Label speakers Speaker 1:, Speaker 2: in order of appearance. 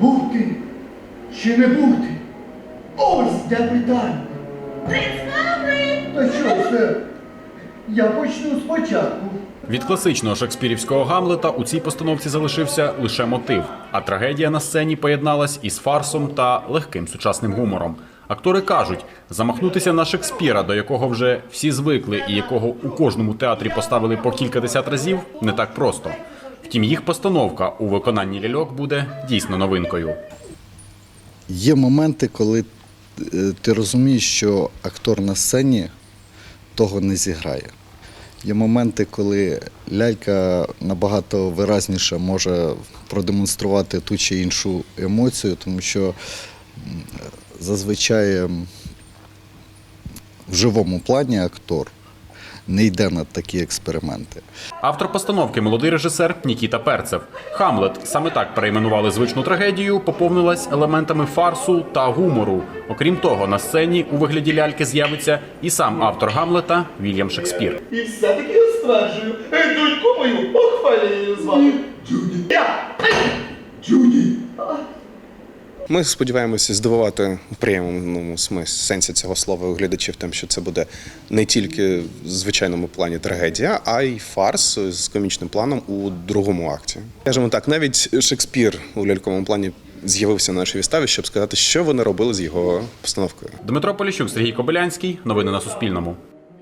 Speaker 1: Бути чи не бути? Ось де питання. Та що це? Я почну спочатку.
Speaker 2: Від класичного шекспірівського Гамлета у цій постановці залишився лише мотив, а трагедія на сцені поєдналась із фарсом та легким сучасним гумором. Актори кажуть, замахнутися на Шекспіра, до якого вже всі звикли, і якого у кожному театрі поставили по кількадесят разів, не так просто. Втім, їх постановка у виконанні ляльок буде дійсно новинкою.
Speaker 3: Є моменти, коли е, ти розумієш, що актор на сцені того не зіграє. Є моменти, коли лялька набагато виразніше може продемонструвати ту чи іншу емоцію, тому що зазвичай в живому плані актор не йде на такі експерименти.
Speaker 2: Автор постановки молодий режисер Нікіта Перцев. Хамлет саме так перейменували звичну трагедію, поповнилась елементами фарсу та гумору. Окрім того, на сцені у вигляді ляльки з'явиться і сам автор Гамлета Вільям Шекспір.
Speaker 4: І все-таки я стверджую, доньку мою похвалюю з вами. Я!
Speaker 5: Ми сподіваємося здивувати в приємному сенсі цього слова глядачів тим, що це буде не тільки в звичайному плані трагедія, а й фарс з комічним планом у другому акті. Скажімо так, навіть Шекспір у ляльковому плані з'явився на нашій виставі, щоб сказати, що вони робили з його постановкою.
Speaker 2: Дмитро Поліщук, Сергій Кобилянський. Новини на Суспільному.